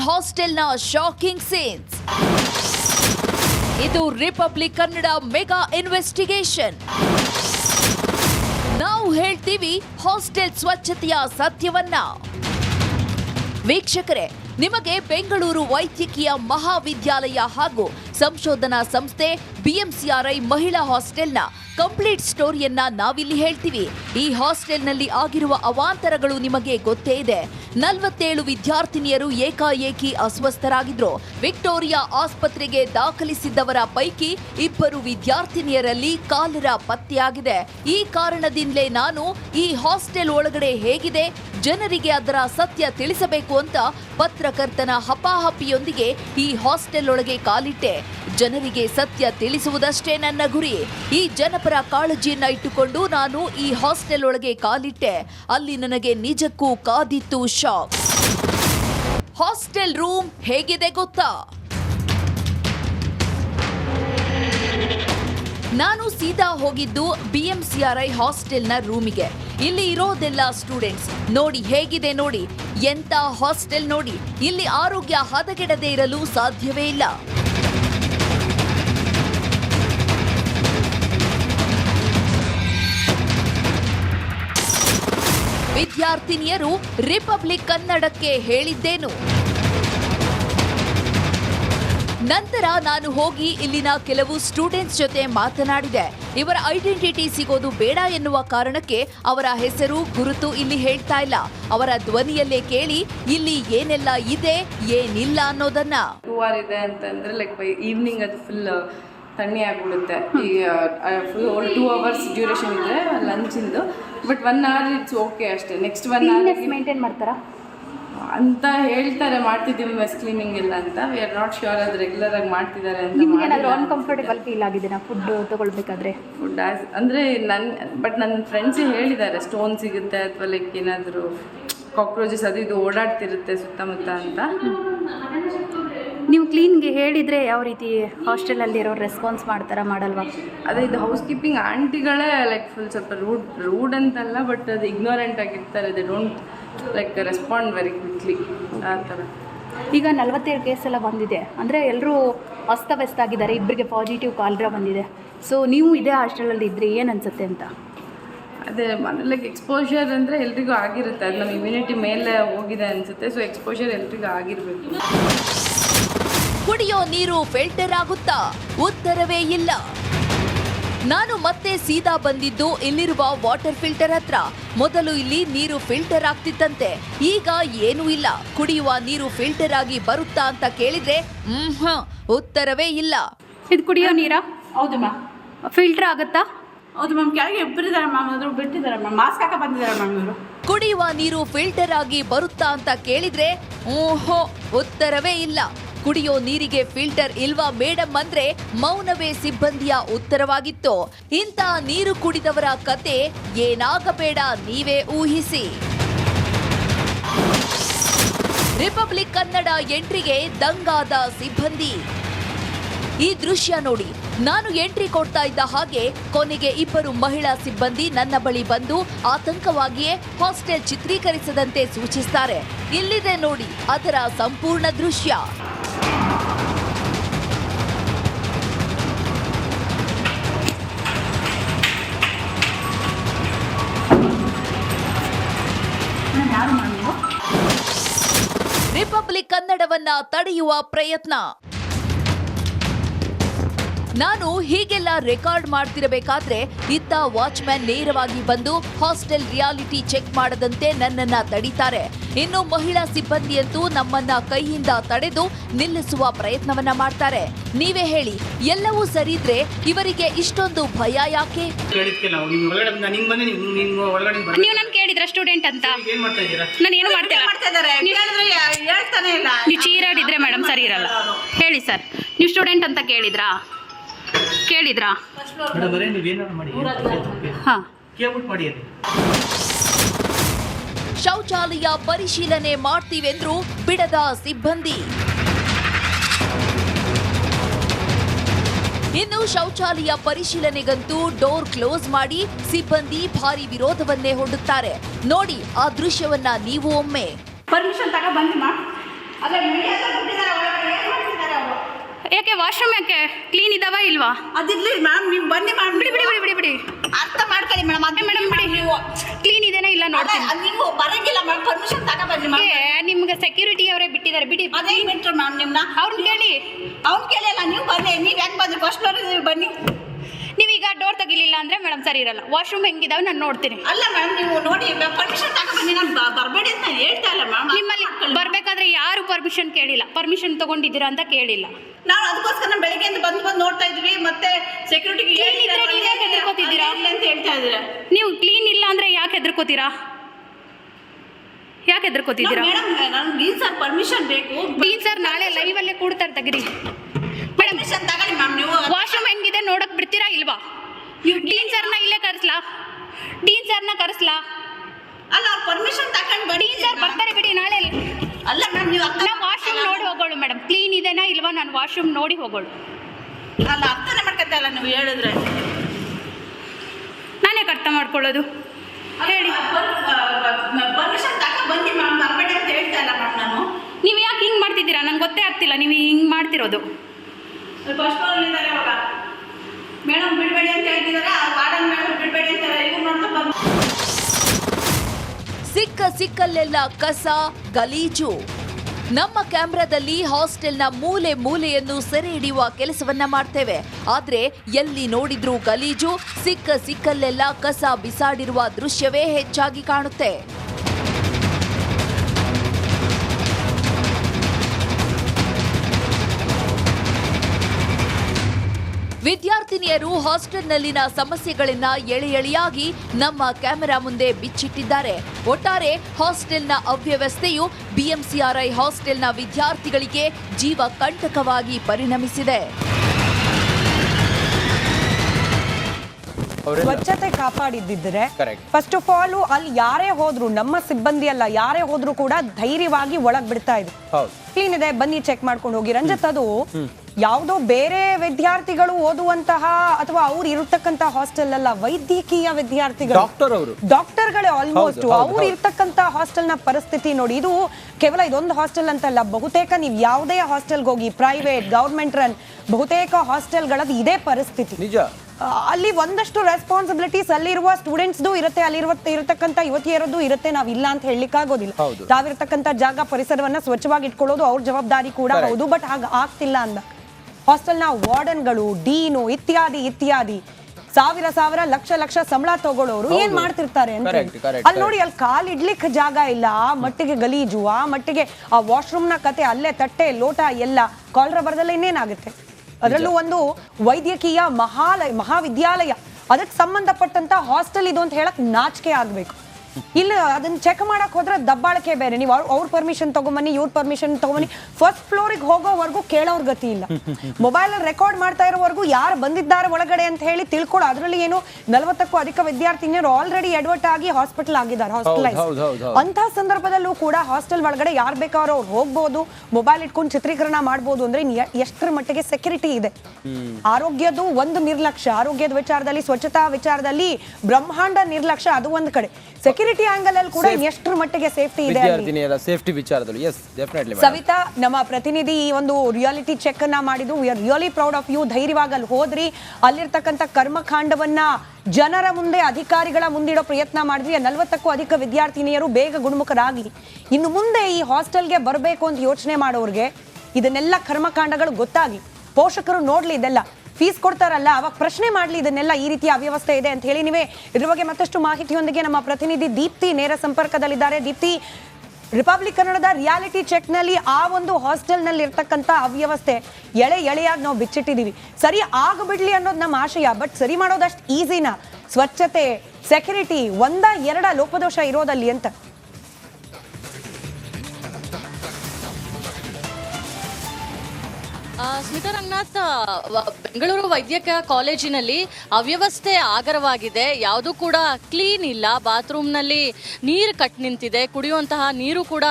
ಹಾಸ್ಟೆಲ್ನ shocking scenes ಇದು republic Kannada mega investigation ನಾವು ಹೇಳ್ತೀವಿ ಹಾಸ್ಟೆಲ್ ಸ್ವಚ್ಛತೆಯ ಸತ್ಯವನ್ನ. ವೀಕ್ಷಕರೇ, ನಿಮಗೆ ಬೆಂಗಳೂರು ವೈದ್ಯಕೀಯ ಮಹಾವಿದ್ಯಾಲಯ ಹಾಗೂ ಸಂಶೋಧನಾ ಸಂಸ್ಥೆ ಬಿಎಂಸಿಆರ್ಐ ಮಹಿಳಾ ಹಾಸ್ಟೆಲ್ನ ಕಂಪ್ಲೀಟ್ ಸ್ಟೋರಿಯನ್ನ ನಾವಿಲ್ಲಿ ಹೇಳ್ತೀವಿ. ಈ ಹಾಸ್ಟೆಲ್ನಲ್ಲಿ ಆಗಿರುವ ಅವಾಂತರಗಳು ನಿಮಗೆ ಗೊತ್ತೇ ಇದೆ. ನಲವತ್ತೇಳು ವಿದ್ಯಾರ್ಥಿನಿಯರು ಏಕಾಏಕಿ ಅಸ್ವಸ್ಥರಾಗಿದ್ರು. ವಿಕ್ಟೋರಿಯಾ ಆಸ್ಪತ್ರೆಗೆ ದಾಖಲಿಸಿದ್ದವರ ಪೈಕಿ ಇಬ್ಬರು ವಿದ್ಯಾರ್ಥಿನಿಯರಲ್ಲಿ ಕಾಲರ ಪತ್ತೆಯಾಗಿದೆ. ಈ ಕಾರಣದಿಂದಲೇ ನಾನು ಈ ಹಾಸ್ಟೆಲ್ ಒಳಗಡೆ ಹೇಗಿದೆ, ಜನರಿಗೆ ಅದರ ಸತ್ಯ ತಿಳಿಸಬೇಕು ಅಂತ ಪತ್ರಕರ್ತನ ಹಪಾಹಪಿಯೊಂದಿಗೆ ಈ ಹಾಸ್ಟೆಲ್ ಒಳಗೆ ಕಾಲಿಟ್ಟೆ. ಜನರಿಗೆ ಸತ್ಯ ತಿಳಿಸುವುದಷ್ಟೇ ನನ್ನ ಗುರಿ. ಈ ಜನಪರ ಕಾಳಜಿಯನ್ನ ಇಟ್ಟುಕೊಂಡು ನಾನು ಈ ಹಾಸ್ಟೆಲ್ ಒಳಗೆ ಕಾಲಿಟ್ಟೆ. ಅಲ್ಲಿ ನನಗೆ ನಿಜಕ್ಕೂ ಕಾದಿತ್ತು ಶಾಕ್. ಹಾಸ್ಟೆಲ್ ರೂಮ್ ಹೇಗಿದೆ ಗೊತ್ತಾ? ನಾನು ಸೀದಾ ಹೋಗಿದ್ದು ಬಿಎಂಸಿಆರ್ಐ ಹಾಸ್ಟೆಲ್ನ ರೂಮಿಗೆ. ಇಲ್ಲಿ ಇರೋದೆಲ್ಲ ಸ್ಟೂಡೆಂಟ್ಸ್. ನೋಡಿ ಹೇಗಿದೆ ನೋಡಿ. ಎಂತ ಹಾಸ್ಟೆಲ್ ನೋಡಿ. ಇಲ್ಲಿ ಆರೋಗ್ಯ ಹದಗೆಡದೆ ಇರಲು ಸಾಧ್ಯವೇ ಇಲ್ಲ. ವಿದ್ಯಾರ್ಥಿನಿಯರು ರಿಪಬ್ಲಿಕ್ ಕನ್ನಡಕ್ಕೆ ಹೇಳಿದ್ದೇನು. ನಂತರ ನಾನು ಹೋಗಿ ಇಲ್ಲಿನ ಕೆಲವು ಸ್ಟೂಡೆಂಟ್ಸ್ ಜೊತೆ ಮಾತನಾಡಿದೆ. ಇವರ ಐಡೆಂಟಿಟಿ ಸಿಗೋದು ಬೇಡ ಎನ್ನುವ ಕಾರಣಕ್ಕೆ ಅವರ ಹೆಸರು ಗುರುತು ಇಲ್ಲಿ ಹೇಳ್ತಾ ಇಲ್ಲ. ಅವರ ಧ್ವನಿಯಲ್ಲೇ ಕೇಳಿ, ಇಲ್ಲಿ ಏನೆಲ್ಲ ಇದೆ, ಏನಿಲ್ಲ ಅನ್ನೋದನ್ನ. ಹೂವಾರ್ ಅವರ್ ಇದೆ ಅಂತಂದ್ರೆ ಲೈಕ್ ಈವ್ನಿಂಗ್ ಅದು ಫುಲ್ ತಣ್ಣಿ ಆಗ್ಬಿಡುತ್ತೆ. ಈ ಫುಲ್ ಟೂ ಅವರ್ಸ್ ಡ್ಯೂರೇಷನ್ ಇದ್ದರೆ ಲಂಚಿಂದು but one hour it's okay ಅಷ್ಟೇ. ನೆಕ್ಸ್ಟ್ ಒನ್ ಅವರ್ ಮೇಂಟೈನ್ ಮಾಡ್ತಾರಾ? ಅಂತ ಹೇಳ್ತಾರೆ ಮಾಡ್ತಿದ್ದೀವಿ ಮೆಸ್ ಕ್ಲೀನಿಂಗ್ ಎಲ್ಲ ಅಂತ. ವಿ ಆರ್ ನಾಟ್ ಶ್ಯೂರ್ ಅದು ರೆಗ್ಯುಲರ್ ಆಗಿ ಮಾಡ್ತಿದ್ದಾರೆ ಅಂತ ಏನಾದ್ರು ಅನ್ಕಂಫರ್ಟೇಬಲ್ ಫೀಲ್ ಆಗಿದೆನಾ ಫುಡ್ ತಗೊಳ್ಬೇಕಾದ್ರೆ? ಫುಡ್ ಆಸ್ ಅಂದರೆ ನನ್ನ ಬಟ್ ನನ್ನ ಫ್ರೆಂಡ್ಸ್ ಹೇಳಿದ್ದಾರೆ ಸ್ಟೋನ್ ಸಿಗುತ್ತೆ ಅಥವಾ ಲೈಕ್ ಏನಾದರೂ ಕಾಕ್ರೋಚಸ್ ಅದು ಇದು ಓಡಾಡ್ತಿರುತ್ತೆ ಸುತ್ತಮುತ್ತ ಅಂತ. ನೀವು ಕ್ಲೀನ್ಗೆ ಹೇಳಿದರೆ ಯಾವ ರೀತಿ ಹಾಸ್ಟೆಲಲ್ಲಿ ಇರೋರು ರೆಸ್ಪಾನ್ಸ್ ಮಾಡ್ತಾರೆ ಮಾಡಲ್ವಾ? ಅದೇ ಇದು ಹೌಸ್ ಕೀಪಿಂಗ್ ಆಂಟಿಗಳೇ ಲೈಕ್ ಫುಲ್ ಸ್ವಲ್ಪ ರೂಡ್ ರೂಡ್ ಅಂತಲ್ಲ ಬಟ್ ಅದು ಇಗ್ನೋರೆಂಟ್ ಆಗಿರ್ತಾರೆ. They don't like respond very quickly ಆ ಥರ ಈಗ ನಲವತ್ತೇಳು ಕೇಸ್ ಎಲ್ಲ ಬಂದಿದೆ. ಅಂದರೆ ಎಲ್ಲರೂ ಅಸ್ತವ್ಯಸ್ತ ಆಗಿದ್ದಾರೆ. ಇಬ್ಬರಿಗೆ ಪಾಸಿಟಿವ್ ಕಾಲ್ರ ಬಂದಿದೆ. ಸೊ ನೀವು ಇದೇ ಹಾಸ್ಟೆಲಲ್ಲಿ ಇದ್ದರೆ ಏನು ಅನಿಸುತ್ತೆ ಅಂತ? ಅದೇ ಲೈಕ್ ಎಕ್ಸ್ಪೋಜರ್ ಅಂದರೆ ಎಲ್ರಿಗೂ ಆಗಿರುತ್ತೆ. ಅದು ನಮ್ಮ ಇಮ್ಯುನಿಟಿ ಮೇಲೆ ಹೋಗಿದೆ ಅನಿಸುತ್ತೆ. ಸೊ ಎಕ್ಸ್ಪೋಜರ್ ಎಲ್ರಿಗೂ ಆಗಿರಬೇಕು. ಕುಡಿಯೋ ನೀರು ಫಿಲ್ಟರ್ ಆಗುತ್ತಾ? ಉತ್ತರವೇ ಇಲ್ಲ. ನಾನು ಮತ್ತೆ ಸೀದಾ ಬಂದಿದ್ದು ಇಲ್ಲಿರುವ ವಾಟರ್ ಫಿಲ್ಟರ್ ಹತ್ರ. ಮೊದಲು ಇಲ್ಲಿ ನೀರು ಫಿಲ್ಟರ್ ಆಗ್ತಿತ್ತಂತೆ. ಈಗ ಏನೂ ಇಲ್ಲ. ಕುಡಿಯುವ ನೀರು ಫಿಲ್ಟರ್ ಆಗಿ ಬರುತ್ತಾ ಅಂತ ಕೇಳಿದ್ರೆ ಹ್ಮ್ ಉತ್ತರವೇ ಇಲ್ಲ. ಇದು ಕುಡಿಯೋ ನೀರಾ? ಹೌದು ಮ್ಯಾಮ್ ಫಿಲ್ಟರ್ ಆಗುತ್ತಾ? ಇವರು. ಕುಡಿಯುವ ನೀರು ಫಿಲ್ಟರ್ ಆಗಿ ಬರುತ್ತಾ ಅಂತ ಕೇಳಿದ್ರೆ, ಓಹೋ, ಉತ್ತರವೇ ಇಲ್ಲ. ಕುಡಿಯೋ ನೀರಿಗೆ ಫಿಲ್ಟರ್ ಇಲ್ವಾ ಮೇಡಮ್ ಅಂದ್ರೆ ಮೌನವೇ ಸಿಬ್ಬಂದಿಯ ಉತ್ತರವಾಗಿತ್ತು. ಇಂಥ ನೀರು ಕುಡಿದವರ ಕತೆ ಏನಾಗಬೇಡ, ನೀವೇ ಊಹಿಸಿ. ರಿಪಬ್ಲಿಕ್ ಕನ್ನಡ ಎಂಟ್ರಿಗೆ ದಂಗಾದ ಸಿಬ್ಬಂದಿ. ಈ ದೃಶ್ಯ ನೋಡಿ. ನಾನು ಎಂಟ್ರಿ ಕೊಡ್ತಾ ಇದ್ದ ಹಾಗೆ ಕೊನೆಗೆ ಇಬ್ಬರು ಮಹಿಳಾ ಸಿಬ್ಬಂದಿ ನನ್ನ ಬಳಿ ಬಂದು ಆತಂಕವಾಗಿಯೇ ಹಾಸ್ಟೆಲ್ ಚಿತ್ರೀಕರಿಸದಂತೆ ಸೂಚಿಸ್ತಾರೆ. ಇಲ್ಲಿದೆ ನೋಡಿ ಅದರ ಸಂಪೂರ್ಣ ದೃಶ್ಯ. ರಿಪಬ್ಲಿಕ್ ಕನ್ನಡವನ್ನ ತಡೆಯುವ ಪ್ರಯತ್ನ. ನಾನು ಹೀಗೆಲ್ಲ ರೆಕಾರ್ಡ್ ಮಾಡ್ತಿರಬೇಕಾದ್ರೆ ಇತ್ತ ವಾಚ್ಮ್ಯಾನ್ ನೇರವಾಗಿ ಬಂದು ಹಾಸ್ಟೆಲ್ ರಿಯಾಲಿಟಿ ಚೆಕ್ ಮಾಡದಂತೆ ನನ್ನನ್ನ ತಡೀತಾರೆ. ಇನ್ನು ಮಹಿಳಾ ಸಿಬ್ಬಂದಿಯಂತೂ ನಮ್ಮನ್ನ ಕೈಯಿಂದ ತಡೆದು ನಿಲ್ಲಿಸುವ ಪ್ರಯತ್ನವನ್ನ ಮಾಡ್ತಾರೆ. ನೀವೇ ಹೇಳಿ ಎಲ್ಲವೂ ಸರಿದ್ರೆ ಇವರಿಗೆ ಇಷ್ಟೊಂದು ಭಯ ಯಾಕೆ? ನೀವು ನಾನು ಕೇಳಿದ್ರ ಸ್ಟೂಡೆಂಟ್ ಅಂತ. ಏನು ಮಾಡ್ತಾ ಇದ್ದೀರಾ? ನಾನು ಏನು ಮಾಡ್ತಿಲ್ಲ ಮಾಡ್ತಾ ಇದ್ದಾರೆ? ಕೇಳಿದ್ರೆ ಹೇಳ್ತಾನೆ ಇಲ್ಲ. ನೀವು ಚೀರಾಡಿದ್ರೆ ಮೇಡಮ್ ಸರಿ ಇರಲ್ಲ. ಹೇಳಿ ಸರ್ ನೀವು ಸ್ಟೂಡೆಂಟ್ ಅಂತ ಕೇಳಿದ್ರಾ? ಕೇಳಿದ್ರಾ? ಹಾಂ. ಶೌಚಾಲಯ ಪರಿಶೀಲನೆ ಮಾಡ್ತೀವೆಂದ್ರು ಬಿಡದ ಸಿಬ್ಬಂದಿ. ಇನ್ನು ಶೌಚಾಲಯ ಪರಿಶೀಲನೆಗಂತೂ ಡೋರ್ ಕ್ಲೋಸ್ ಮಾಡಿ ಸಿಬ್ಬಂದಿ ಭಾರಿ ವಿರೋಧವನ್ನೇ ಹೊಂದುತ್ತಾರೆ. ನೋಡಿ ಆ ದೃಶ್ಯವನ್ನ ನೀವು ಒಮ್ಮೆ. ಪರ್ಮಿಷನ್ ತಗೋ ಬಂದಿ ಮಾ ಅದೇ ಮಿಡಿ ಹತ್ರ ಬಿಟ್ಟಿದ್ದಾರೆ ಒಳಗಡೆ ಏನು ಮಾಡ್ತಿದ್ದಾರೆ ಅವರು ಯಾಕೆ ವಾಶ್ರೂಮ್ ಯಾಕೆ? ಕ್ಲೀನ್ ಇದಾವ ಇಲ್ವಾ? ಅದಿರ್ಲಿ ಮ್ಯಾಮ್ ನೀವು ಬನ್ನಿ ಮ್ಯಾಮ್ ಬಿಡಿ ಬಿಡಿ ಬಿಡಿ ಬಿಡಿ ಬಿಡಿ. ಅರ್ಥ ಮಾಡ್ಕೊಳ್ಳಿ ಮೇಡಮ್ ಅದೇ ಮೇಡಮ್ ಬಿಡಿ. ನೀವು. ಕ್ಲೀನ್ ಇದೆನಾ ಇಲ್ಲ ನೋಡ್ತೀನಿ. ಅದೇ, ನೀವು ಬರಂಗಿಲ್ಲ ಮ್ಯಾಮ್ ಪರ್ಮಿಷನ್ ತಗೊಬನ್ನಿ ಮ್ಯಾಮ್ ನಿಮ್ಗೆ ಸೆಕ್ಯೂರಿಟಿ ಅವರೇ ಬಿಟ್ಟಿದ್ದಾರೆ. ಬಿಡಿ ಅದೇ ಬಿಟ್ಟರು ಮ್ಯಾಮ್ ನಿಮ್ಮನ್ನ ಅವ್ರನ್ನ ಕೇಳಿ. ಅವ್ನು ಕೇಳಿಲ್ಲ ನೀವು ಬನ್ನಿ. ನೀವು ಯಾಕೆ ಬಂದ್ರಿ? ಫಸ್ಟ್ ಫ್ಲೋರ್ ಬನ್ನಿ. ಡೋರ್ ತೆಗಿಲಿಲ್ಲ ಅಂದ್ರೆ ಮೇಡಮ್ ಸರಿ ಇರಲ್ಲ. ವಾಶ್ರೂಮ್ ಹೆಂಗಿದಾವೆ ನಾನು ನೋಡ್ತೀನಿ. ಅಲ್ಲ ಮ್ಯಾಮ್ ನೀವು ನೋಡಿ ಪರ್ಮಿಷನ್ ತಗೊಬನ್ನಿ ನಾನು ಬರಬೇಡಿ ಅಂತ ಹೇಳ್ತಾ ಇಲ್ಲ ಮ್ಯಾಮ್ ನಿಮ್ಮಲ್ಲಿ ಬರ್ಬೇಕಾದ್ರೆ ಯಾರು ಪರ್ಮಿಷನ್ ಕೇಳಿಲ್ಲ? ಪರ್ಮಿಷನ್ ತಗೊಂಡಿದ್ದೀರಾ ಅಂತ ಕೇಳಿಲ್ಲ. ನಾವು ಅದಕ್ಕೋಸ್ಕರ ಬೆಳಗ್ಗೆಯಿಂದ ಬಂದು ಬಂದು ನೋಡ್ತಾ ಇದ್ವಿ ಮತ್ತೆ ಸೆಕ್ಯೂರಿಟಿಗೆ ಹೇಳಿದ್ರೆ ನೀವ್ ಯಾಕೆ ಹೆದರ್ಕೊತಿದ್ದೀರಾ? ಅಂತ ಹೇಳ್ತಾ ಇದ್ದೀರಾ. ನೀವು ಕ್ಲೀನ್ ಇಲ್ಲ ಅಂದ್ರೆ ಯಾಕೆ ಹೆದರ್ಕೋತೀರಾ? ಯಾಕೆ ಹೆದರ್ಕೋತಿದ್ದೀರಾ? ಮೇಡಮ್ ನಾನು ಡೀನ್ ಸರ್ ಪರ್ಮಿಷನ್ ಬೇಕು ಡೀನ್ ಸರ್ ನಾಳೆ ಲೈವ್ ಅಲ್ಲೇ ಕೂಡ್ತಾರೆ ತೆಗಿರಿ ಮೇಡಮ್ ಪರ್ಮಿಷನ್ ತಗೊಳ್ಳಿ ಮ್ಯಾಮ್ ನೀವು ವಾಶ್ರೂಮ್ ಹೆಂಗಿದೆ ನೋಡಕ್ ಬಿಡ್ತೀರಾ ಇಲ್ವಾ? ಡೀನ್ ಸರ್ನ ಇಲ್ಲೇ ಕರೆಸ್ಲಾ? ಡೀನ್ ಸರ್ನ ಕರೆಸ್ಲಾ? ಅಲ್ಲ ಪರ್ಮಿಷನ್ ತಕೊಂಡು ಬನ್ನಿ. ಡೀನ್ ಸರ್ ಬರ್ತಾರೆ ಬಿಡಿ ನಾಳೆ ಅಲ್ಲ ಮ್ಯಾಮ್ ನೀವು ಅಕ್ಕನ ನಾವು ವಾಶ್ರೂಮ್ ನೋಡಿ ಹೋಗೋಳು ಮೇಡಮ್ ಕ್ಲೀನ್ ಇದೆನಾ ಇಲ್ವಾ ನಾನು ವಾಶ್ರೂಮ್ ನೋಡಿ ಹೋಗೋಳು. ಅಲ್ಲ ಅರ್ಥನೇ ಮಾಡ್ಕೊತಾ ಇಲ್ಲ ನೀವು ಹೇಳಿದ್ರೆ. ನಾನೇ ಅರ್ಥ ಮಾಡ್ಕೊಳ್ಳೋದು. ಹೇಳಿ. ಪರ್ಮಿಷನ್ ತಕ ಬನ್ನಿ ಮ್ಯಾಮ್ ಬರಬೇಡಿ ಅಂತ ಹೇಳ್ತಾ ಇಲ್ಲ ಮ್ಯಾಮ್ ನಾನು. ನೀವು ಯಾಕೆ ಹಿಂಗೆ ಮಾಡ್ತಿದ್ದೀರಾ? ನಂಗೆ ಗೊತ್ತೇ ಆಗ್ತಿಲ್ಲ. ನೀವು ಹಿಂಗೆ ಮಾಡ್ತಿರೋದು. ಫಸ್ಟ್ ಫ್ಲೋರ್ ಇದ್ದಾರೆ ಅವಾಗ ಮೇಡಮ್ ಅಂತ ಸಿಕ್ಕ ಸಿಕ್ಕಲ್ಲೆಲ್ಲ ಕಸ, ಗಲೀಜು. ನಮ್ಮ ಕ್ಯಾಮ್ರಾದಲ್ಲಿ ಹಾಸ್ಟೆಲ್ನ ಮೂಲೆ ಮೂಲೆಯನ್ನು ಸೆರೆ ಹಿಡಿಯುವ ಕೆಲಸವನ್ನ ಮಾಡ್ತೇವೆ. ಆದ್ರೆ ಎಲ್ಲಿ ನೋಡಿದ್ರು ಗಲೀಜು, ಸಿಕ್ಕ ಸಿಕ್ಕಲ್ಲೆಲ್ಲ ಕಸ ಬಿಸಾಡಿರುವ ದೃಶ್ಯವೇ ಹೆಚ್ಚಾಗಿ ಕಾಣುತ್ತೆ. ವಿದ್ಯಾರ್ಥಿನಿಯರು ಹಾಸ್ಟೆಲ್ನಲ್ಲಿನ ಸಮಸ್ಯೆಗಳನ್ನ ಎಳೆ ಎಳೆಯಾಗಿ ನಮ್ಮ ಕ್ಯಾಮೆರಾ ಮುಂದೆ ಬಿಚ್ಚಿಟ್ಟಿದ್ದಾರೆ. ಒಟ್ಟಾರೆ ಹಾಸ್ಟೆಲ್ನ ಅವ್ಯವಸ್ಥೆಯು ಬಿಎಂಸಿಆರ್ಐ ಹಾಸ್ಟೆಲ್ನ ವಿದ್ಯಾರ್ಥಿಗಳಿಗೆ ಜೀವ ಕಂಟಕವಾಗಿ ಪರಿಣಮಿಸಿದೆ. ಸ್ವಚ್ಛತೆ ಕಾಪಾಡಿದ್ದಿದ್ರೆ. ಫಸ್ಟ್ ಆಫ್ ಆಲ್ ಅಲ್ಲಿ ಯಾರೇ ಹೋದ್ರು ನಮ್ಮ ಸಿಬ್ಬಂದಿ ಅಲ್ಲ ಯಾರೇ ಹೋದ್ರು ಕೂಡ ಧೈರ್ಯವಾಗಿ ಒಳಗ್ ಬಿಡ್ತಾ ಇದ್ರು. ಹೌದು. ಕ್ಲೀನ್ ಇದೆ ಬನ್ನಿ ಚೆಕ್ ಮಾಡ್ಕೊಂಡು ಹೋಗಿ. ರಂಜತ್ ಅದು ಯಾವುದೋ ಬೇರೆ ವಿದ್ಯಾರ್ಥಿಗಳು ಓದುವಂತಹ ಅಥವಾ ಅವ್ರು ಇರತಕ್ಕಂತ ಹಾಸ್ಟೆಲ್ ಅಲ್ಲ ವೈದ್ಯಕೀಯ ವಿದ್ಯಾರ್ಥಿಗಳು. ಡಾಕ್ಟರ್ ಅವರು. ಡಾಕ್ಟರ್ಗಳೇ ಆಲ್ಮೋಸ್ಟ್ ಅವ್ರು ಇರ್ತಕ್ಕಂತಹ ಇರ್ತಕ್ಕಂತ ಹಾಸ್ಟೆಲ್ನ ಪರಿಸ್ಥಿತಿ ನೋಡಿ ಇದು ಕೇವಲ ಇದೊಂದು ಹಾಸ್ಟೆಲ್ ಅಂತಲ್ಲ ಬಹುತೇಕ ನೀವು ಯಾವುದೇ ಹಾಸ್ಟೆಲ್ಗೆ ಹೋಗಿ ಪ್ರೈವೇಟ್ ಗೌರ್ಮೆಂಟ್ ರನ್ ಬಹುತೇಕ ಹಾಸ್ಟೆಲ್ಗಳದ್ದು ಇದೇ ಪರಿಸ್ಥಿತಿ. ನಿಜ. ಅಲ್ಲಿ ಒಂದಷ್ಟು ರೆಸ್ಪಾನ್ಸಿಬಿಲಿಟೀಸ್ ಅಲ್ಲಿರುವ ಸ್ಟೂಡೆಂಟ್ಸ್ದು ಇರುತ್ತೆ ಅಲ್ಲಿರುವ ಇರತಕ್ಕಂತ ಯುವತಿಯರದ್ದು ಇರುತ್ತೆ ನಾವ್ ಇಲ್ಲ ಅಂತ ಹೇಳಲಿಕ್ಕಾಗೋದಿಲ್ಲ ಹೌದು. ತಾವಿರ್ತಕ್ಕಂತ ಜಾಗ ಪರಿಸರವನ್ನ ಸ್ವಚ್ಛವಾಗಿ ಇಟ್ಕೊಳ್ಳೋದು ಅವ್ರ ಜವಾಬ್ದಾರಿ ಕೂಡ ಹೌದು ಬಟ್ ಹಾಗ ಆಗ್ತಿಲ್ಲ ಅಂದ. ಹಾಸ್ಟೆಲ್ನ ವಾರ್ಡನ್ಗಳು ಡೀನು ಇತ್ಯಾದಿ ಇತ್ಯಾದಿ. ಸಾವಿರ ಸಾವಿರ ಲಕ್ಷ ಲಕ್ಷ ಸಂಬಳ ತಗೊಳ್ಳೋರು ಏನ್ ಮಾಡ್ತಿರ್ತಾರೆ ಅಂತ ಅಲ್ಲಿ ನೋಡಿ ಅಲ್ಲಿ ಕಾಲ್ ಇಡ್ಲಿಕ್ಕೆ ಜಾಗ ಇಲ್ಲ. ಆ ಮಟ್ಟಿಗೆ ಗಲೀಜು ಆ ಮಟ್ಟಿಗೆ ಆ ವಾಶ್ರೂಮ್ನ ಕತೆ ಅಲ್ಲೇ ತಟ್ಟೆ ಲೋಟ ಎಲ್ಲ. ಕಾಲ್ರ ಬರದಲ್ಲ ಇನ್ನೇನಾಗುತ್ತೆ? ಅದರಲ್ಲೂ ಒಂದು ವೈದ್ಯಕೀಯ ಮಹಾಲಯ ಮಹಾವಿದ್ಯಾಲಯ. ಅದಕ್ಕೆ ಸಂಬಂಧಪಟ್ಟಂತ ಹಾಸ್ಟೆಲ್ ಇದು ಅಂತ ಹೇಳಕ್ ನಾಚಿಕೆ ಆಗ್ಬೇಕು. ಇಲ್ಲ ಅದನ್ನ ಚೆಕ್ ಮಾಡಕ್ ಹೋದ್ರೆ ದಬ್ಬಾಳಿಕೆ ಬೇರೆ. ನೀವು ಅವ್ರ ಪರ್ಮಿಷನ್ ತಗೊಂಬನ್ನಿ ಇವ್ರ ಪರ್ಮಿಷನ್ ತಗೊಂಬನ್ನಿ. ಫಸ್ಟ್ ಫ್ಲೋರಿಗೆ ಹೋಗೋವರೆಗೂ ಕೇಳೋರ್ ಗತಿ ಇಲ್ಲ. ಮೊಬೈಲ್ ರೆಕಾರ್ಡ್ ಮಾಡ್ತಾ ಇರೋವರೆಗೂ ಯಾರು ಬಂದಿದ್ದಾರೆ ಒಳಗಡೆ ಅಂತ ಹೇಳಿ ತಿಳ್ಕೊಳ್ಳೋ ಅದರಲ್ಲಿ ಏನು ನಲವತ್ತಕ್ಕೂ ಅಧಿಕ ವಿದ್ಯಾರ್ಥಿನಿಯರು ಆಲ್ರೆಡಿ ಅಡ್ವರ್ಟ್ ಆಗಿ ಹಾಸ್ಪಿಟಲ್ ಆಗಿದ್ದಾರೆ ಹಾಸ್ಪಿಟಲೈಸ್. ಅಂತ ಸಂದರ್ಭದಲ್ಲೂ ಕೂಡ ಹಾಸ್ಟೆಲ್ ಒಳಗಡೆ ಯಾರು ಬೇಕಾದ್ರೂ ಅವ್ರು ಹೋಗ್ಬೋದು. ಮೊಬೈಲ್ ಇಟ್ಕೊಂಡು ಚಿತ್ರೀಕರಣ ಮಾಡ್ಬೋದು ಅಂದ್ರೆ ಎಷ್ಟರ ಮಟ್ಟಿಗೆ ಸೆಕ್ಯೂರಿಟಿ ಇದೆ. ಆರೋಗ್ಯದ್ದು ಒಂದು ನಿರ್ಲಕ್ಷ್ಯ. ಆರೋಗ್ಯದ ವಿಚಾರದಲ್ಲಿ ಸ್ವಚ್ಛತಾ ವಿಚಾರದಲ್ಲಿ ಬ್ರಹ್ಮಾಂಡ ನಿರ್ಲಕ್ಷ್ಯ ಅದು ಒಂದ್ ಕಡೆ. ಸೆಕ್ಯೂರಿಟಿ ಆಂಗಲ್ ಅಲ್ಲಿ ಕೂಡ ಎಷ್ಟು ಎಷ್ಟರ ಮಟ್ಟಿಗೆ ಸೇಫ್ಟಿ ಇದೆ ವಿದ್ಯಾರ್ಥಿನಿಯರ ಸೇಫ್ಟಿ ವಿಚಾರದಲ್ಲಿ ಎಸ್ ಡೆಫಿನೆಟ್ಲಿ ಸವಿತಾ ನಮ್ಮ ಪ್ರತಿನಿಧಿ ಈ ಒಂದು ರಿಯಾಲಿಟಿ ಚೆಕ್ ಅನ್ನ ಮಾಡಿದ್ದು. We are really proud of you ಧೈರ್ಯವಾಗಿ ಅಲ್ಲಿ ಹೋದ್ರಿ. ಅಲ್ಲಿರ್ತಕ್ಕಂಥ ಕರ್ಮಕಾಂಡವನ್ನ ಜನರ ಮುಂದೆ ಅಧಿಕಾರಿಗಳ ಮುಂದಿಡೋ ಪ್ರಯತ್ನ ಮಾಡಿದ್ವಿ ನಲವತ್ತಕ್ಕೂ ಅಧಿಕ ವಿದ್ಯಾರ್ಥಿನಿಯರು ಬೇಗ ಗುಣಮುಖರಾಗಿ ಇನ್ನು ಮುಂದೆ ಈ ಹಾಸ್ಟೆಲ್ಗೆ ಬರಬೇಕು ಅಂತ ಯೋಚನೆ ಮಾಡೋರಿಗೆ ಇದನ್ನೆಲ್ಲ ಕರ್ಮಕಾಂಡಗಳು ಗೊತ್ತಾಗಿ ಪೋಷಕರು ನೋಡ್ಲಿ ಇದೆಲ್ಲ. ಫೀಸ್ ಕೊಡ್ತಾರಲ್ಲ, ಅವಾಗ ಪ್ರಶ್ನೆ ಮಾಡಲಿ, ಇದನ್ನೆಲ್ಲ ಈ ರೀತಿಯ ಅವ್ಯವಸ್ಥೆ ಇದೆ ಅಂತ ಹೇಳಿ ನೀವೇ ಇದ್ರ ಬಗ್ಗೆ ಮತ್ತಷ್ಟು ಮಾಹಿತಿಯೊಂದಿಗೆ ನಮ್ಮ ಪ್ರತಿನಿಧಿ ದೀಪ್ತಿ ನೇರ ಸಂಪರ್ಕದಲ್ಲಿದ್ದಾರೆ. ದೀಪ್ತಿ ರಿಪಬ್ಲಿಕ್ ಕನ್ನಡದ ರಿಯಾಲಿಟಿ ಚೆಕ್ನಲ್ಲಿ ಆ ಒಂದು ಹಾಸ್ಟೆಲ್ನಲ್ಲಿ ಇರ್ತಕ್ಕಂಥ ಅವ್ಯವಸ್ಥೆ ಎಳೆ ಎಳೆಯಾಗಿ ನಾವು ಬಿಚ್ಚಿಟ್ಟಿದೀವಿ ಸರಿ ಆಗಬಿಡ್ಲಿ ಅನ್ನೋದು ನಮ್ಮ ಆಶಯ ಬಟ್ ಸರಿ ಮಾಡೋದಷ್ಟು ಈಸಿನ ಸ್ವಚ್ಛತೆ ಸೆಕ್ಯೂರಿಟಿ ಒಂದ ಎರಡ ಲೋಪದೋಷ ಇರೋದಲ್ಲಿ ಅಂತ. ಸ್ಮಿತಾ ರಂಗನಾಥ್ ಬೆಂಗಳೂರು ವೈದ್ಯಕೀಯ ಕಾಲೇಜಿನಲ್ಲಿ ಅವ್ಯವಸ್ಥೆ ಆಗರವಾಗಿದೆ. ಯಾವುದೂ ಕೂಡ ಕ್ಲೀನ್ ಇಲ್ಲ. ಬಾತ್ರೂಮ್ನಲ್ಲಿ ನೀರು ಕಟ್ ನಿಂತಿದೆ. ಕುಡಿಯುವಂತಹ ನೀರು ಕೂಡ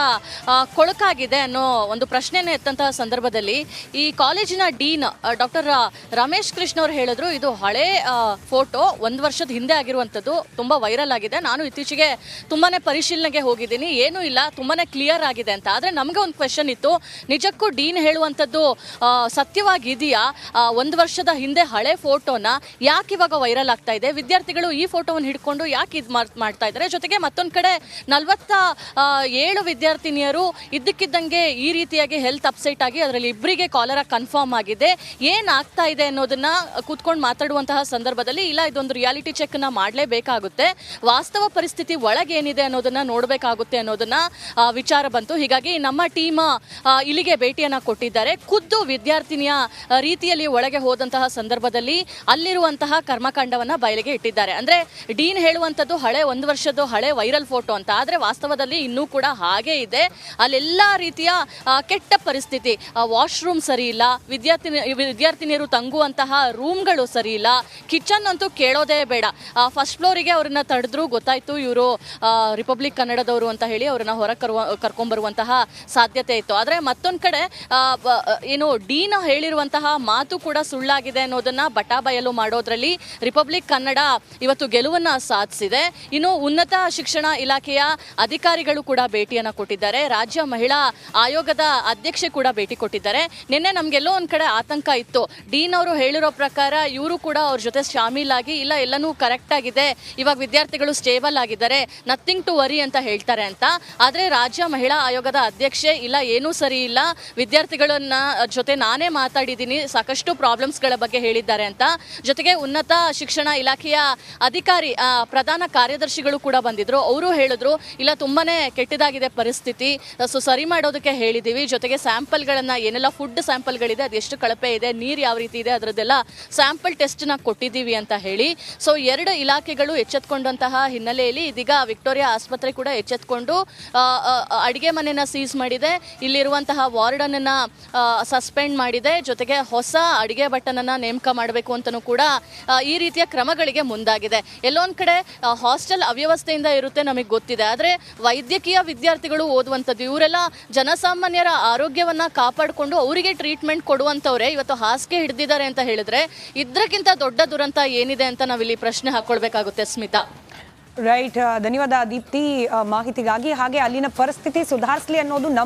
ಕೊಳಕಾಗಿದೆ ಅನ್ನೋ ಒಂದು ಪ್ರಶ್ನೆನ ಎತ್ತಂತಹ ಸಂದರ್ಭದಲ್ಲಿ ಈ ಕಾಲೇಜಿನ ಡೀನ್ ಡಾಕ್ಟರ್ ರಮೇಶ್ ಕೃಷ್ಣ ಅವರು ಹೇಳಿದ್ರು, ಇದು ಹಳೆ ಫೋಟೋ. ಒಂದು ವರ್ಷದ ಹಿಂದೆ ಆಗಿರುವಂಥದ್ದು. ತುಂಬ ವೈರಲ್ ಆಗಿದೆ. ನಾನು ಇತ್ತೀಚೆಗೆ ತುಂಬಾ ಪರಿಶೀಲನೆಗೆ ಹೋಗಿದ್ದೀನಿ. ಏನೂ ಇಲ್ಲ. ತುಂಬಾ ಕ್ಲಿಯರ್ ಆಗಿದೆ ಅಂತ. ಆದರೆ ನಮಗೆ ಒಂದು ಕ್ವೆಶನ್ ಇತ್ತು. ನಿಜಕ್ಕೂ ಡೀನ್ ಹೇಳುವಂಥದ್ದು ಸತ್ಯವಾಗಿದೆಯಾ ಇದೆಯಾ? ಒಂದು ವರ್ಷದ ಹಿಂದೆ ಹಳೆ ಫೋಟೋನ ಯಾಕೆ ಇವಾಗ ವೈರಲ್ ಆಗ್ತಾ ಇದೆ? ವಿದ್ಯಾರ್ಥಿಗಳು ಈ ಫೋಟೋವನ್ನು ಹಿಡ್ಕೊಂಡು ಯಾಕೆ ಇದು ಮಾಡ್ತಾ ಇದ್ದಾರೆ? ಜೊತೆಗೆ ಮತ್ತೊಂದು ಕಡೆ ನಲವತ್ತ ಏಳು ವಿದ್ಯಾರ್ಥಿನಿಯರು ಇದ್ದಕ್ಕಿದ್ದಂಗೆ ಈ ರೀತಿಯಾಗಿ ಹೆಲ್ತ್ ಅಪ್ಸೆಟ್ ಆಗಿ ಅದರಲ್ಲಿ ಇಬ್ಬರಿಗೆ ಕಾಲರ ಕನ್ಫರ್ಮ್ ಆಗಿದೆ. ಏನಾಗ್ತಾ ಇದೆ ಅನ್ನೋದನ್ನ ಕೂತ್ಕೊಂಡು ಮಾತಾಡುವಂತಹ ಸಂದರ್ಭದಲ್ಲಿ ಇಲ್ಲ, ಇದೊಂದು ರಿಯಾಲಿಟಿ ಚೆಕ್ನ ಮಾಡಲೇಬೇಕಾಗುತ್ತೆ. ವಾಸ್ತವ ಪರಿಸ್ಥಿತಿ ಒಳಗೇನಿದೆ ಅನ್ನೋದನ್ನ ನೋಡಬೇಕಾಗುತ್ತೆ ಅನ್ನೋದನ್ನ ವಿಚಾರ ಬಂತು. ಹೀಗಾಗಿ ನಮ್ಮ ಟೀಮ್ ಇಲ್ಲಿಗೆ ಭೇಟಿಯನ್ನ ಕೊಟ್ಟಿದ್ದಾರೆ. ಖುದ್ದು ವಿದ್ಯಾರ್ಥಿನಿಯ ರೀತಿಯಲ್ಲಿ ಒಳಗೆ ಹೋದಂತಹ ಸಂದರ್ಭದಲ್ಲಿ ಅಲ್ಲಿರುವಂತಹ ಕರ್ಮಕಾಂಡವನ್ನ ಬಯಲಿಗೆ ಇಟ್ಟಿದ್ದಾರೆ. ಅಂದ್ರೆ ಡೀನ್ ಹೇಳುವಂಥದ್ದು ಹಳೆ ಒಂದು ವರ್ಷದ್ದು ಹಳೆ ವೈರಲ್ ಫೋಟೋ ಅಂತ. ಆದ್ರೆ ವಾಸ್ತವದಲ್ಲಿ ಇನ್ನೂ ಕೂಡ ಹಾಗೆ ಇದೆ. ಅಲ್ಲೆಲ್ಲ ರೀತಿಯ ಕೆಟ್ಟ ಪರಿಸ್ಥಿತಿ. ವಾಶ್ರೂಮ್ ಸರಿ ಇಲ್ಲ ವಿದ್ಯಾರ್ಥಿನಿ, ವಿದ್ಯಾರ್ಥಿನಿಯರು ತಂಗುವಂತಹ ರೂಮ್ಗಳು ಸರಿ ಇಲ್ಲ ಕಿಚನ್ ಅಂತೂ ಕೇಳೋದೇ ಬೇಡ. ಫಸ್ಟ್ ಫ್ಲೋರಿಗೆ ಅವ್ರನ್ನ ತಡೆದ್ರು ಗೊತ್ತಾಯ್ತು. ಇವರು ರಿಪಬ್ಲಿಕ್ ಕನ್ನಡದವರು ಅಂತ ಹೇಳಿ ಅವ್ರನ್ನ ಹೊರ ಕರ್ಕೊಂಡ್ ಕರ್ಕೊಂಬರುವಂತಹ ಸಾಧ್ಯತೆ ಇತ್ತು. ಆದರೆ ಮತ್ತೊಂದು ಕಡೆ ಏನು ಏನು ಡೀನ್ ಹೇಳಿರುವಂತಹ ಮಾತು ಕೂಡ ಸುಳ್ಳಾಗಿದೆ ಅನ್ನೋದನ್ನ ಬಟಾಬಯಲು ಮಾಡೋದ್ರಲ್ಲಿ ರಿಪಬ್ಲಿಕ್ ಕನ್ನಡ ಇವತ್ತು ಗೆಲುವನ್ನ ಸಾಧಿಸಿದೆ. ಇನ್ನು ಉನ್ನತ ಶಿಕ್ಷಣ ಇಲಾಖೆಯ ಅಧಿಕಾರಿಗಳು ಕೂಡ ಭೇಟಿಯನ್ನು ಕೊಟ್ಟಿದ್ದಾರೆ. ರಾಜ್ಯ ಮಹಿಳಾ ಆಯೋಗದ ಅಧ್ಯಕ್ಷೆ ಕೂಡ ಭೇಟಿ ಕೊಟ್ಟಿದ್ದಾರೆ. ನಿನ್ನೆ ನಮ್ಗೆಲ್ಲೋ ಒಂದ್ ಕಡೆ ಆತಂಕ ಇತ್ತು. ಡೀನ್ ಅವರು ಹೇಳಿರೋ ಪ್ರಕಾರ ಇವರು ಕೂಡ ಅವ್ರ ಜೊತೆ ಶಾಮೀಲಾಗಿ ಇಲ್ಲ, ಎಲ್ಲನೂ ಕರೆಕ್ಟ್ ಆಗಿದೆ. ಇವಾಗ ವಿದ್ಯಾರ್ಥಿಗಳು ಸ್ಟೇಬಲ್ ಆಗಿದ್ದಾರೆ. ನಥಿಂಗ್ ಟು ವರಿ ಅಂತ ಹೇಳ್ತಾರೆ ಅಂತ. ಆದ್ರೆ ರಾಜ್ಯ ಮಹಿಳಾ ಆಯೋಗದ ಅಧ್ಯಕ್ಷೆ ಇಲ್ಲ, ಏನೂ ಸರಿ ಇಲ್ಲ. ವಿದ್ಯಾರ್ಥಿಗಳನ್ನ ಜೊತೆ ನಾನೇ ಮಾತಾಡಿದ್ದೀನಿ, ಸಾಕಷ್ಟು ಪ್ರಾಬ್ಲಮ್ಸ್ಗಳ ಬಗ್ಗೆ ಹೇಳಿದ್ದಾರೆ ಅಂತ. ಜೊತೆಗೆ ಉನ್ನತ ಶಿಕ್ಷಣ ಇಲಾಖೆಯ ಅಧಿಕಾರಿ ಪ್ರಧಾನ ಕಾರ್ಯದರ್ಶಿಗಳು ಕೂಡ ಬಂದಿದ್ರು. ಅವರು ಹೇಳಿದ್ರು, ಇಲ್ಲ, ತುಂಬಾನೇ ಕೆಟ್ಟದಾಗಿದೆ ಪರಿಸ್ಥಿತಿ. ಸೊ, ಸರಿ ಮಾಡೋದಕ್ಕೆ ಹೇಳಿದ್ದೀವಿ ಜೊತೆಗೆ ಸ್ಯಾಂಪಲ್ಗಳನ್ನು, ಏನೆಲ್ಲ ಫುಡ್ ಸ್ಯಾಂಪಲ್ಗಳಿದೆ ಎಷ್ಟು ಕಳಪೆ ಇದೆ, ನೀರು ಯಾವ ರೀತಿ ಇದೆ, ಅದರದ್ದೆಲ್ಲ ಸ್ಯಾಂಪಲ್ ಟೆಸ್ಟ್ನ ಕೊಟ್ಟಿದ್ದೀವಿ ಅಂತ ಹೇಳಿ, ಸೊ, ಎರಡು ಇಲಾಖೆಗಳು ಎಚ್ಚೆತ್ಕೊಂಡಂತಹ ಹಿನ್ನೆಲೆಯಲ್ಲಿ ಇದೀಗ ವಿಕ್ಟೋರಿಯಾ ಆಸ್ಪತ್ರೆ ಕೂಡ ಎಚ್ಚೆತ್ಕೊಂಡು ಅಡುಗೆ ಮನೆನ ಸೀಸ್ ಮಾಡಿದೆ. ಇಲ್ಲಿರುವಂತಹ ವಾರ್ಡನ್ನ ಸಸ್ಪೆಂಡ್ ಮಾಡಿದೆ. ಜೊತೆಗೆ ಹೊಸ ಅಡಿಗೆ ಭಟ್ಟನನ್ನ ನೇಮಕ ಮಾಡಬೇಕು ಅಂತಲೂ ಕೂಡ ಈ ರೀತಿಯ ಕ್ರಮಗಳಿಗೆ ಮುಂದಾಗಿದೆ. ಎಲ್ಲೊಂದ್ ಕಡೆ ಹಾಸ್ಟೆಲ್ ಅವ್ಯವಸ್ಥೆಯಿಂದ ಇರುತ್ತೆ ನಮಗೆ ಗೊತ್ತಿದೆ. ಆದರೆ ವೈದ್ಯಕೀಯ ವಿದ್ಯಾರ್ಥಿಗಳು ಓದುವಂಥದ್ದು, ಇವರೆಲ್ಲ ಜನಸಾಮಾನ್ಯರ ಆರೋಗ್ಯವನ್ನ ಕಾಪಾಡಿಕೊಂಡು ಅವರಿಗೆ ಟ್ರೀಟ್ಮೆಂಟ್ ಕೊಡುವಂಥವ್ರೆ ಇವತ್ತು ಹಾಸಿಗೆ ಹಿಡಿದಿದ್ದಾರೆ ಅಂತ ಹೇಳಿದ್ರೆ, ಇದ್ರಕ್ಕಿಂತ ದೊಡ್ಡ ದುರಂತ ಏನಿದೆ ಅಂತ ನಾವಿಲ್ಲಿ ಪ್ರಶ್ನೆ ಹಾಕ್ಕೊಳ್ಬೇಕಾಗುತ್ತೆ ಸ್ಮಿತಾ. ರೈಟ್ ಧನ್ಯವಾದ ದೀಪ್ತಿ ಮಾಹಿತಿಗಾಗಿ. ಹಾಗೆ ಅಲ್ಲಿನ ಪರಿಸ್ಥಿತಿ ಸುಧಾರಿಸಲಿ ಅನ್ನೋದು ನಮ್ಮ